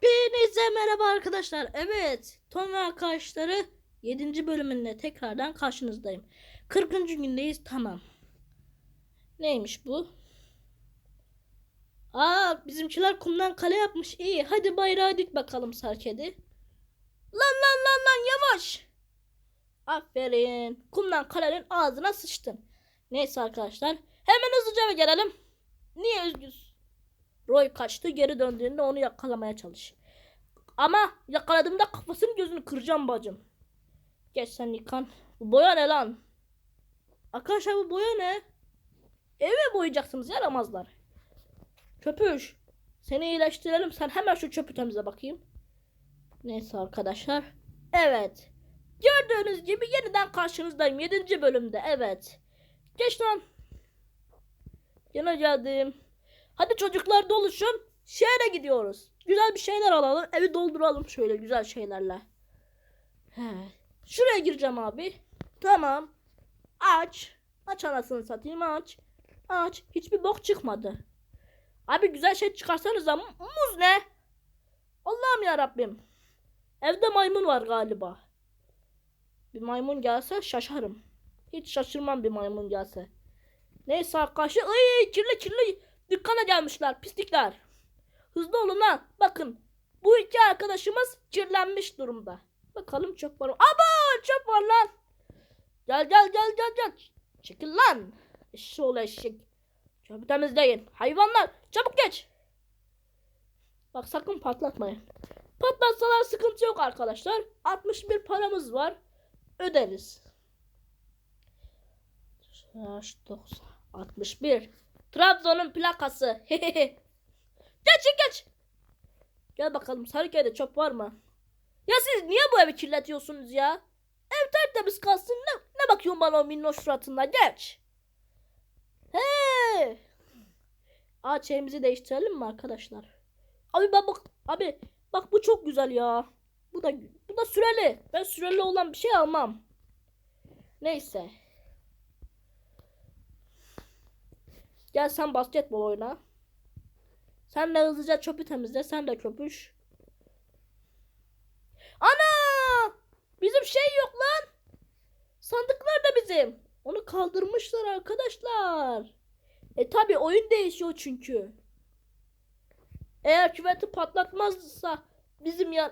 Hepinize merhaba arkadaşlar. Evet, Tom ve arkadaşları 7. bölümünde tekrardan karşınızdayım. 40. gündeyiz. Tamam. Neymiş bu? Aa, bizimkiler kumdan kale yapmış. İyi. Hadi bayrağı dik bakalım Sarkedi. Lan lan lan lan yavaş. Aferin. Kumdan kalenin ağzına sıçtın. Neyse arkadaşlar. Hemen hızlıca eve gelelim. Niye üzgünsün? Roy kaçtı geri döndüğünde onu yakalamaya çalış. Ama yakaladığımda kafasını gözünü kıracağım bacım. Geç sen yıkan. Bu boya ne lan? Arkadaşlar bu boya ne? Evi boyayacaksınız yaramazlar. Köpüş. Seni iyileştirelim. Sen hemen şu çöpü temizle bakayım. Neyse arkadaşlar. Evet. Gördüğünüz gibi yeniden karşınızdayım. 7. bölümde. Evet. Geç lan. Yine geldim. Hadi çocuklar doluşun. Şehre gidiyoruz. Güzel bir şeyler alalım. Evi dolduralım şöyle güzel şeylerle. He. Şuraya gireceğim abi. Tamam. Aç. Aç anasını satayım aç. Aç. Hiçbir bok çıkmadı. Abi güzel şey çıkarsanız ama muz ne? Allah'ım ya Rabbim. Evde maymun var galiba. Bir maymun gelse şaşarım. Hiç şaşırmam bir maymun gelse. Neyse arkadaşlar. Ay kirli kirli dükkana gelmişler pislikler. Hızlı olun ha. Bakın. Bu iki arkadaşımız kirlenmiş durumda. Bakalım çöp var mı? Aba çöp var lan. Gel gel gel gel gel. Çekil lan. Eşşi ol eşek. Çöpü temizleyin. Hayvanlar çabuk geç. Bak sakın patlatmayın. Patlatsalar sıkıntı yok arkadaşlar. 61 paramız var. Öderiz. 90, 61. Trabzon'un plakası. geç geç. Gel bakalım Sarıköy'de çöp var mı? Ya siz niye bu evi kirletiyorsunuz ya? Ev tertemiz kalsın. Ne, ne bakıyorsun bana o minnoş suratında? Geç. He. Aa şeyimizi değiştirelim mi arkadaşlar? Abi bak bak abi bak bu çok güzel ya. Bu da bu da süreli. Ben süreli olan bir şey almam. Neyse. Gel sen basketbol oyna. Sen de hızlıca çöpü temizle. Sen de köpüş. Ana! Bizim şey yok lan. Sandıklar da bizim. Onu kaldırmışlar arkadaşlar. E tabi oyun değişiyor çünkü. Eğer küveti patlatmazsa bizim ya...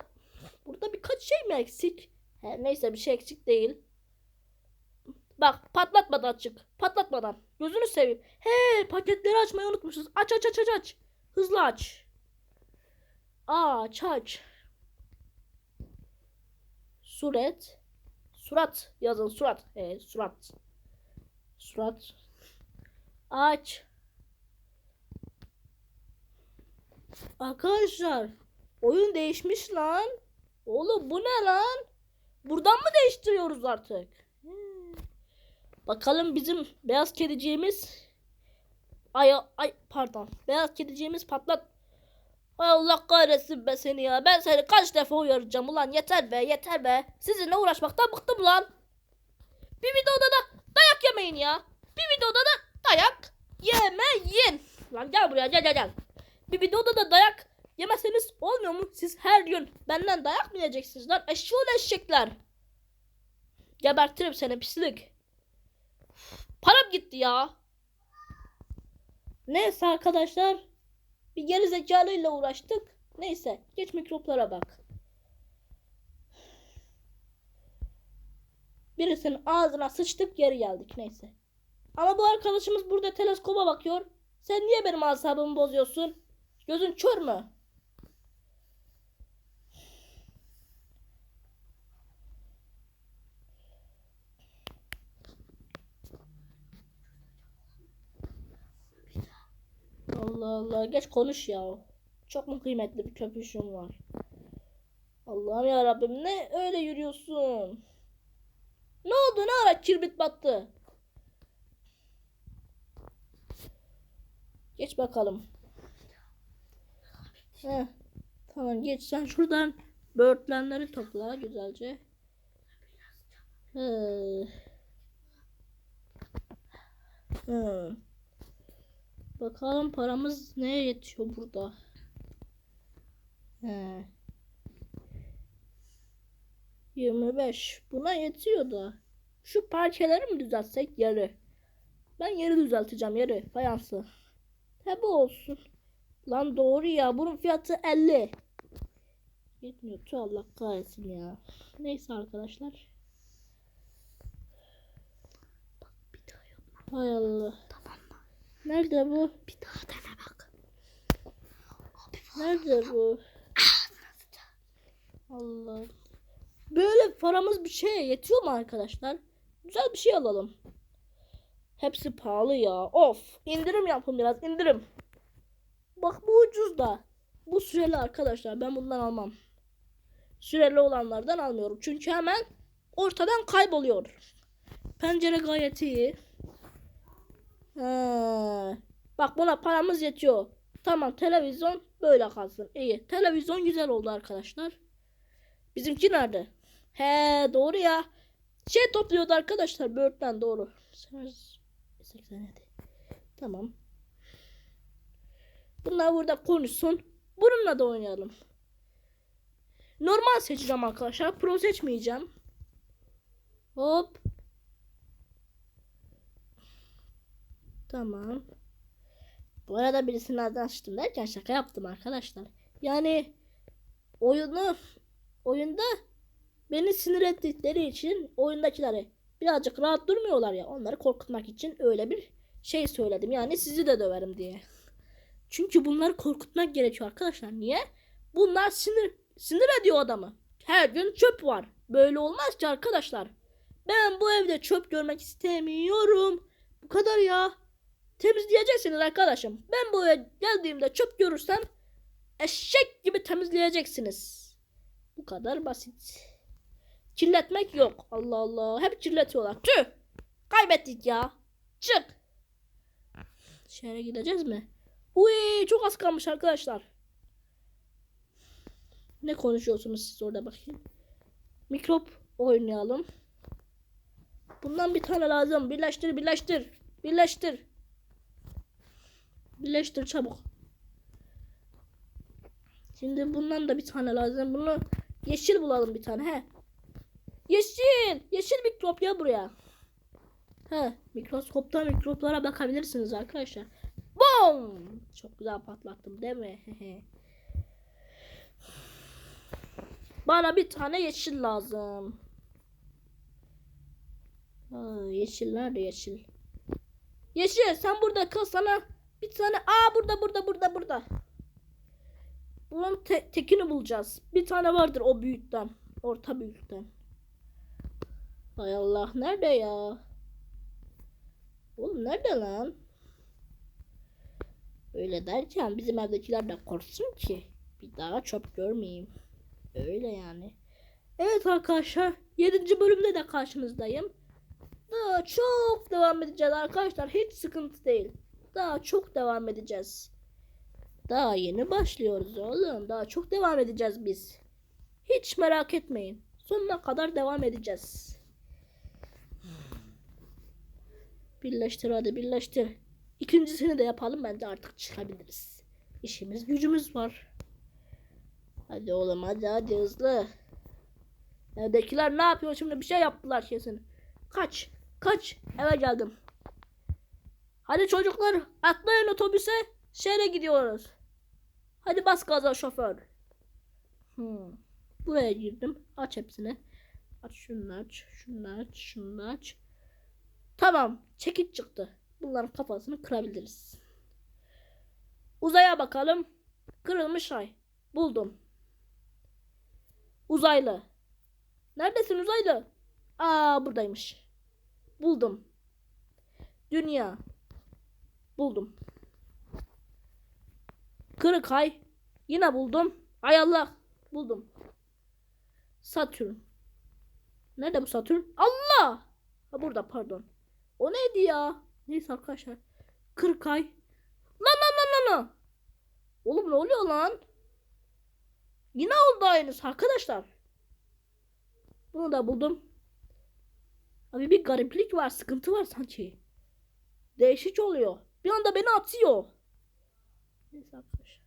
Burada birkaç şey mi eksik? He, neyse bir şey eksik değil. Bak patlatmadan çık. Patlatmadan. Gözünü seveyim. He paketleri açmayı unutmuşuz. Aç aç aç aç aç. Hızlı aç. Aç aç. Suret. Surat yazın surat. He surat. Surat. Aç. Arkadaşlar oyun değişmiş lan. Oğlum bu ne lan? Buradan mı değiştiriyoruz artık? Bakalım bizim beyaz kediciğimiz ay ay pardon beyaz kediciğimiz patlat Ay Allah kahretsin be seni ya. Ben seni kaç defa uyaracağım ulan yeter be yeter be. Sizinle uğraşmaktan bıktım lan. Bir videoda da dayak yemeyin ya. Bir videoda da dayak yemeyin. Lan gel buraya gel gel gel. Bir videoda da dayak yemezseniz olmuyor mu? Siz her gün benden dayak mı yiyeceksiniz lan? Eşşoğlu eşekler. Gebertirim seni pislik. Param gitti ya. Neyse arkadaşlar. Bir geri zekalıyla uğraştık. Neyse geç mikroplara bak. Birisinin ağzına sıçtık geri geldik neyse. Ama bu arkadaşımız burada teleskoba bakıyor. Sen niye benim asabımı bozuyorsun? Gözün kör mü? Allah Allah geç konuş ya. Çok mu kıymetli bir köpüşüm var. Allah'ım ya Rabbim ne öyle yürüyorsun? Ne oldu ne ara kirbit battı? Geç bakalım. Heh, tamam geç sen şuradan böğürtlenleri topla güzelce. Hı. Hı. Bakalım paramız neye yetiyor burada. He. 25. Buna yetiyor da. Şu parçaları mı düzeltsek yarı? Ben yeri düzelteceğim yarı fayansı. He olsun. Lan doğru ya bunun fiyatı 50. Yetmiyor. Tüh Allah kahretsin ya. Neyse arkadaşlar. Hay Allah. Nerede bu? Bir daha dene bak. Nerede bu? Allah. Böyle paramız bir şeye yetiyor mu arkadaşlar? Güzel bir şey alalım. Hepsi pahalı ya. Of. indirim yapın biraz indirim. Bak bu ucuz da. Bu süreli arkadaşlar. Ben bundan almam. Süreli olanlardan almıyorum. Çünkü hemen ortadan kayboluyor. Pencere gayet iyi. Ha. Bak buna paramız yetiyor. Tamam televizyon böyle kalsın. İyi. Televizyon güzel oldu arkadaşlar. Bizimki nerede? He doğru ya. Şey topluyordu arkadaşlar böğürtlen doğru. 87. Tamam. Bunlar burada konuşsun. Bununla da oynayalım. Normal seçeceğim arkadaşlar. Pro seçmeyeceğim. Hop. Tamam. Bu arada birisini açtım derken şaka yaptım arkadaşlar. Yani oyunu oyunda beni sinir ettikleri için oyundakileri birazcık rahat durmuyorlar ya onları korkutmak için öyle bir şey söyledim. Yani sizi de döverim diye. Çünkü bunları korkutmak gerekiyor arkadaşlar. Niye? Bunlar sinir sinir ediyor adamı. Her gün çöp var. Böyle olmaz ki arkadaşlar. Ben bu evde çöp görmek istemiyorum. Bu kadar ya. Temizleyeceksiniz arkadaşım. Ben bu eve geldiğimde çöp görürsem eşek gibi temizleyeceksiniz. Bu kadar basit. Kirletmek yok. Allah Allah. Hep kirletiyorlar. Tüh. Kaybettik ya. Çık. Şehre gideceğiz mi? Uy çok az kalmış arkadaşlar. Ne konuşuyorsunuz siz orada bakayım. Mikrop oynayalım. Bundan bir tane lazım. Birleştir, birleştir. Birleştir. Birleştir çabuk. Şimdi bundan da bir tane lazım. Bunu yeşil bulalım bir tane. He. Yeşil. Yeşil mikrop ya buraya. He. Mikroskoptan mikroplara bakabilirsiniz arkadaşlar. Bom. Çok güzel patlattım değil mi? Bana bir tane yeşil lazım. Aa, yeşil nerede yeşil? Yeşil sen burada kal sana bir tane. Aa burada burada burada burada. Bunun te- tekini bulacağız. Bir tane vardır o büyükten. Orta büyükten. Hay Allah nerede ya? Oğlum nerede lan? Öyle derken bizim evdekiler de korksun ki bir daha çöp görmeyeyim. Öyle yani. Evet arkadaşlar 7. bölümde de karşınızdayım. Daha çok devam edeceğiz arkadaşlar. Hiç sıkıntı değil. Daha çok devam edeceğiz. Daha yeni başlıyoruz oğlum. Daha çok devam edeceğiz biz. Hiç merak etmeyin. Sonuna kadar devam edeceğiz. Birleştir hadi birleştir. İkincisini de yapalım bence artık çıkabiliriz. İşimiz gücümüz var. Hadi oğlum hadi hadi hızlı. Evdekiler ne yapıyor şimdi bir şey yaptılar kesin. Kaç kaç eve geldim. Hadi çocuklar atlayın otobüse şehre gidiyoruz. Hadi bas gaza şoför. Hmm. Buraya girdim. Aç hepsini. Aç şunu aç. Şunu aç. Şunu aç. Tamam. Çekiç çıktı. Bunların kafasını kırabiliriz. Uzaya bakalım. Kırılmış ay. Buldum. Uzaylı. Neredesin uzaylı? Aa buradaymış. Buldum. Dünya. Buldum. Kırık ay. Yine buldum. Ay Allah. Buldum. Satürn. Nerede bu Satürn? Allah! Ha burada pardon. O neydi ya? Neyse arkadaşlar. Kırk ay. Lan lan lan lan lan. Oğlum ne oluyor lan? Yine oldu aynısı arkadaşlar. Bunu da buldum. Abi bir gariplik var, sıkıntı var sanki. Değişik oluyor. Bir anda beni atıyor. Neyse arkadaşlar.